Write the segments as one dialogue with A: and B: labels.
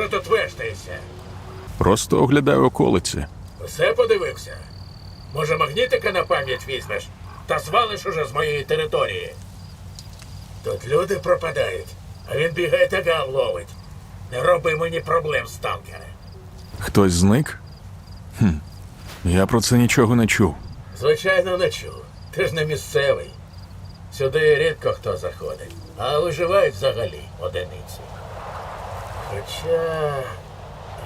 A: що тут вештаєшся?
B: Просто оглядаю околиці.
A: Все подивився? Може, магнітика на пам'ять візьмеш та звалиш уже з моєї території. Тут люди пропадають, а він бігає та гав ловить. Не роби мені проблем, сталкере.
B: Хтось зник? Хм. Я про це нічого не чув.
A: Звичайно, не чув. Ти ж не місцевий. Сюди рідко хто заходить, а виживають взагалі одиниці. Хоча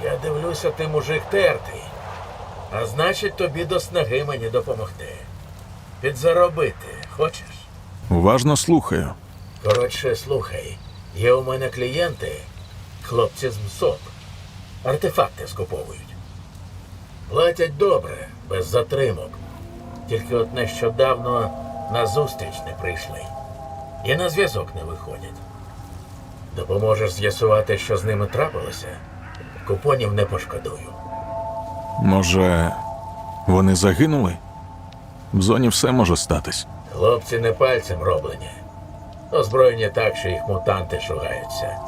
A: я дивлюся, ти мужик тертий. А значить, тобі до снаги мені допомогти. Підзаробити хочеш?
B: Уважно слухаю.
A: Коротше, слухай, є у мене клієнти, хлопці з МСОП. Артефакти скуповують. Платять добре, без затримок. Тільки от нещодавно на зустріч не прийшли. І на зв'язок не виходять. Допоможеш з'ясувати, що з ними трапилося? Купонів не пошкодую.
B: Може, вони загинули? В зоні все може статись.
A: Хлопці не пальцем роблені. Озброєні так, що їх мутанти шугаються.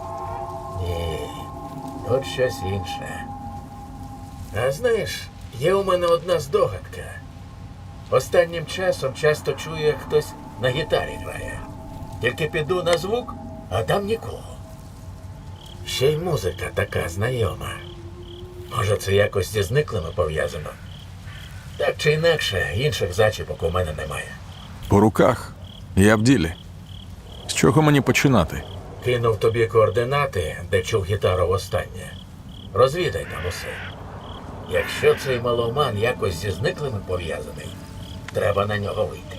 A: Ні, тут щось інше. А знаєш, є у мене одна здогадка. Останнім часом часто чую, як хтось на гітарі грає. Тільки піду на звук, а там нікого. Ще й музика така знайома. Може, це якось зі зниклими пов'язано. Так чи інакше, інших зачіпок у мене немає.
B: По руках. Я в ділі. З чого мені починати?
A: Кинув тобі координати, де чув гітару востаннє. Розвідай там усе. Якщо цей маломан якось зі зниклими пов'язаний, треба на нього вийти.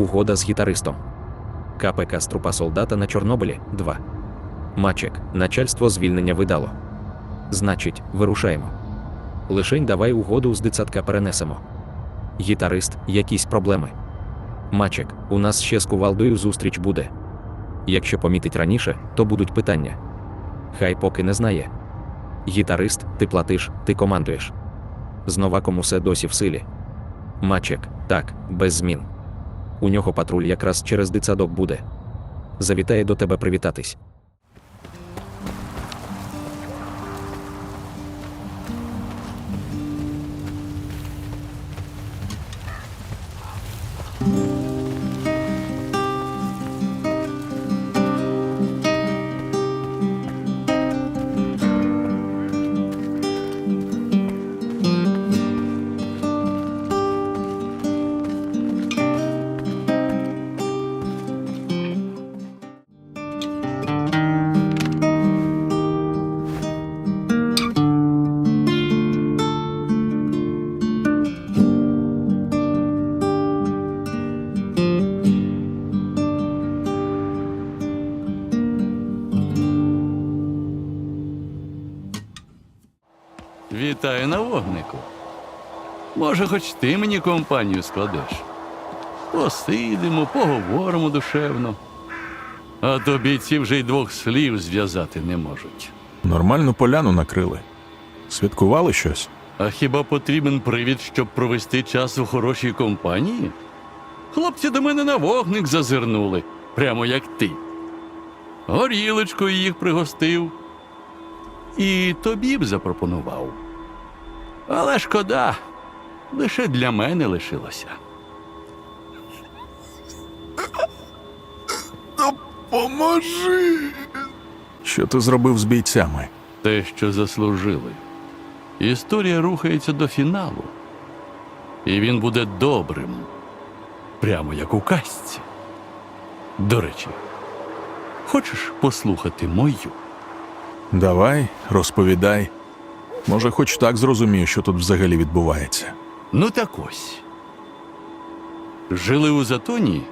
C: Угода з гітаристом. КПК Струпа солдата на Чорнобилі 2. Мачек. Начальство звільнення видало. Значить, вирушаємо. Лишень давай угоду з дитсадка перенесемо. Гітарист, якісь проблеми. Мачек, у нас ще з кувалдою зустріч буде. Якщо помітить раніше, то будуть питання. Хай поки не знає. Гітарист, ти платиш, ти командуєш. З новаком усе досі в силі. Мачек, так, без змін. У нього патруль якраз через дитсадок буде. Завітає до тебе привітатись.
D: Може, хоч ти мені компанію складеш. Посидимо, поговоримо душевно. А то бійці вже й двох слів зв'язати не можуть.
B: Нормальну поляну накрили. Святкували щось?
D: А хіба потрібен привід, щоб провести час у хорошій компанії? Хлопці до мене на вогник зазирнули, прямо як ти. Горілочкою їх пригостив. І тобі б запропонував. Але шкода, лише для мене лишилося.
B: Поможи! Що ти зробив з бійцями?
D: Те, що заслужили. Історія рухається до фіналу. І він буде добрим, прямо як у казці. До речі, хочеш послухати мою?
B: Давай, розповідай. Може, хоч так зрозумію, що тут взагалі відбувається.
D: Ну так ось. Жили у Затоні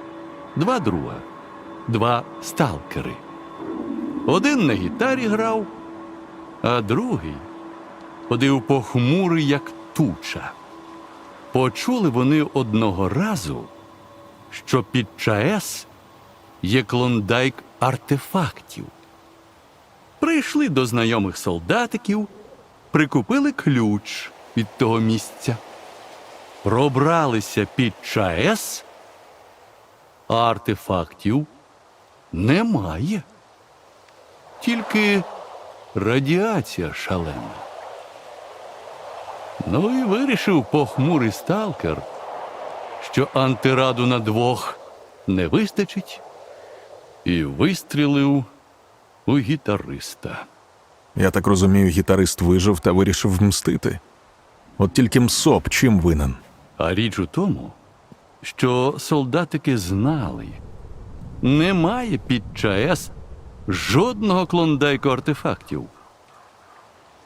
D: два друга, два сталкери. Один на гітарі грав, а другий ходив похмурий, як туча. Почули вони одного разу, що під ЧАЕС є клондайк артефактів. Прийшли до знайомих солдатиків прикупили ключ від того місця, пробралися під ЧАЕС, а артефактів немає. Тільки радіація шалена. Ну і вирішив похмурий сталкер, що антираду на двох не вистачить, і вистрілив у гітариста.
B: Я так розумію, гітарист вижив та вирішив мстити. От тільки мсоп чим винен?
D: А річ у тому, що солдатики знали, немає під ЧАЕС жодного клондайку артефактів.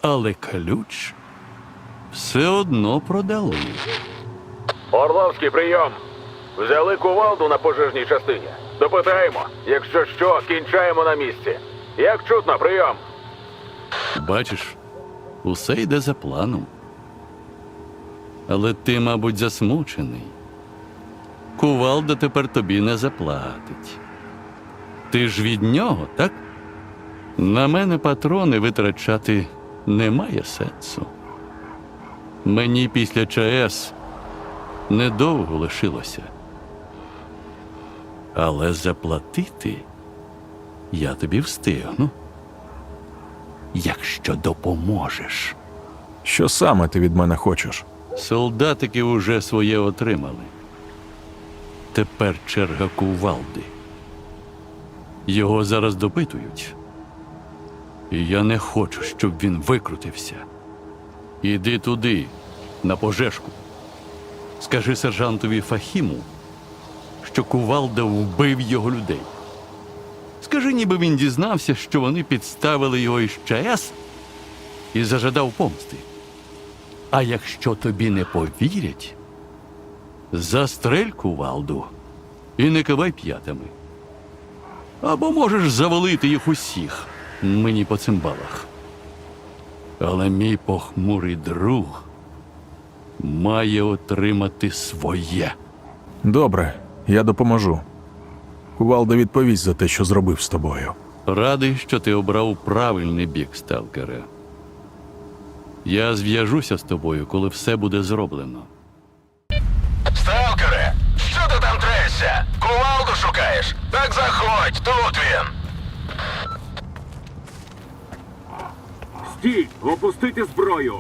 D: Але ключ все одно продали.
E: Орловський прийом. Взяли кувалду на пожежній частині. Допитаємо. Якщо що, кінчаємо на місці. Як чутно, прийом.
D: Бачиш, усе йде за планом. Але ти, мабуть, засмучений. Кувалда тепер тобі не заплатить. Ти ж від нього, так? На мене патрони витрачати немає сенсу. Мені після ЧАЕС недовго лишилося. Але заплатити я тобі встигну якщо допоможеш.
B: Що саме ти від мене хочеш?
D: Солдатики уже своє отримали. Тепер черга кувалди. Його зараз допитують. І я не хочу, щоб він викрутився. Іди туди, на пожежку. Скажи сержантові Фахіму, що кувалда вбив його людей. Скажи, ніби він дізнався, що вони підставили його із ЧАЕС і зажадав помсти. А якщо тобі не повірять, застрель кувалду і не кивай п'ятами. Або можеш завалити їх усіх мені по цимбалах. Але мій похмурий друг має отримати своє.
B: Добре, я допоможу. Кувалда відповість за те, що зробив з тобою.
D: Радий, що ти обрав правильний бік, сталкере. Я зв'яжуся з тобою, коли все буде зроблено.
E: Сталкере, що ти там тресся? Кувалду шукаєш? Так заходь, тут він.
F: Стій! Опустити зброю!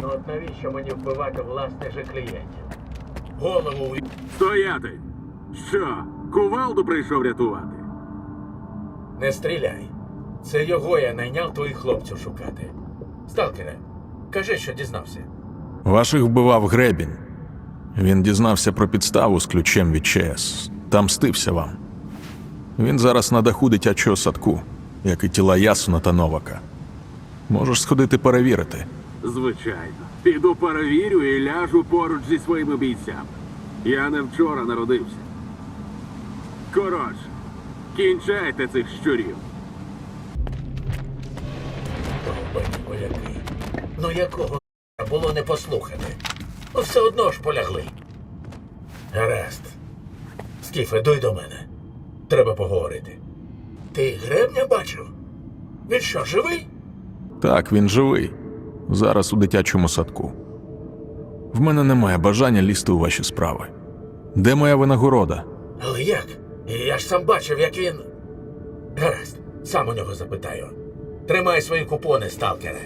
A: Ну от навіщо мені вбивати власних же клієнтів? Голову
F: Стояти! Що? Кувалду прийшов рятувати?
A: не стріляй. Це його я найняв твоїх хлопців шукати. Сталкере, кажи, що дізнався.
B: Ваших вбивав гребінь. Він дізнався про підставу з ключем від ЧС та мстився вам. Він зараз на даху дитячого садку, як і тіла Ясуна та Новака. Можеш сходити перевірити.
F: Звичайно. Піду перевірю і ляжу поруч зі своїми бійцями. Я не вчора народився. Коротше, кінчайте цих щурів.
A: Довбані вояки. Ну якого було не послухати? Ну все одно ж полягли. Гаразд. Скіфе, дуй до мене. Треба поговорити. Ти гребня бачив? Він що, живий?
B: Так, він живий. Зараз у дитячому садку. В мене немає бажання лізти у ваші справи. Де моя винагорода?
A: Але як? Я ж сам бачив, як він. Гаразд, сам у нього запитаю. Тримай свої купони, сталкере.